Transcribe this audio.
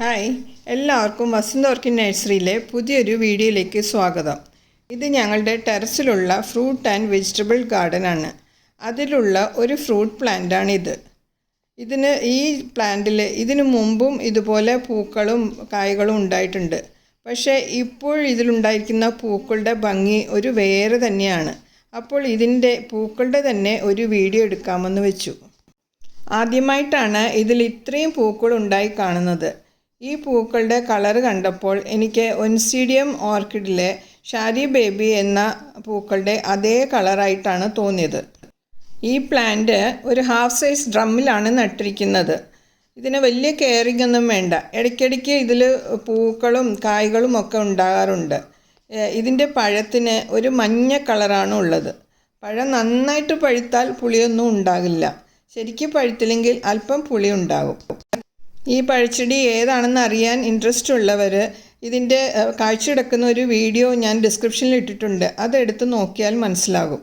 Hi എല്ലാവർക്കും വസന്ത orchid നഴ്സറിയിലെ പുതിയൊരു വീഡിയോയിലേക്ക് സ്വാഗതം. ഇത് ഞങ്ങളുടെ ടെറസിലുള്ള ഫ്രൂട്ട് ആൻഡ് വെജിറ്റബിൾ ഗാർഡൻ ആണ്. അതിലുള്ള ഒരു ഫ്രൂട്ട് പ്ലാന്റാണിത് ഇതിന് ഈ പ്ലാന്റിൽ ഇതിനു മുമ്പും ഇതുപോലെ പൂക്കളും കായ്കളും ഉണ്ടായിട്ടുണ്ട്. പക്ഷേ ഇപ്പോൾ ഇതിലുണ്ടായിരിക്കുന്ന പൂക്കളുടെ ഭംഗി ഒരു വേറെ തന്നെയാണ്. അപ്പോൾ ഇതിന്റെ പൂക്കളുടെ തന്നെ ഒരു വീഡിയോ എടുക്കാമെന്ന് വെച്ചു. ആദ്യമായിട്ടാണ് ഇതിൽ ഇത്രയും പൂക്കൾ ഉണ്ടായി കാണുന്നത്. ഈ പൂക്കളുടെ കളർ കണ്ടപ്പോൾ എനിക്ക് ഒൻസീഡിയം ഓർക്കിഡിലെ ഷാരി ബേബി എന്ന പൂക്കളുടെ അതേ കളറായിട്ടാണ് തോന്നിയത്. ഈ പ്ലാന്റ് ഒരു ഹാഫ് സൈസ് ഡ്രമ്മിലാണ് നട്ടിരിക്കുന്നത്. ഇതിന് വലിയ കെയറിംഗ് ഒന്നും വേണ്ട. ഇടയ്ക്കിടയ്ക്ക് ഇതിൽ പൂക്കളും കായ്കളും ഒക്കെ ഉണ്ടാകാറുണ്ട്. ഇതിന്റെ പഴത്തിന് ഒരു മഞ്ഞ കളറാണ് ഉള്ളത്. പഴം നന്നായിട്ട് പഴുത്താൽ പുളിയൊന്നും ഉണ്ടാകില്ല. ശരിക്കും പഴുത്തില്ലെങ്കിൽ അല്പം പുളി ഉണ്ടാകും ഈ പഴച്ചെടി ഏതാണെന്ന് അറിയാൻ ഇൻട്രസ്റ്റ് ഉള്ളവർ ഇതിന്റെ കാഴ്ചയെടുക്കുന്ന ഒരു വീഡിയോ ഞാൻ ഡിസ്ക്രിപ്ഷനിൽ ഇട്ടിട്ടുണ്ട്. അതെടുത്ത് നോക്കിയാൽ മനസ്സിലാകും.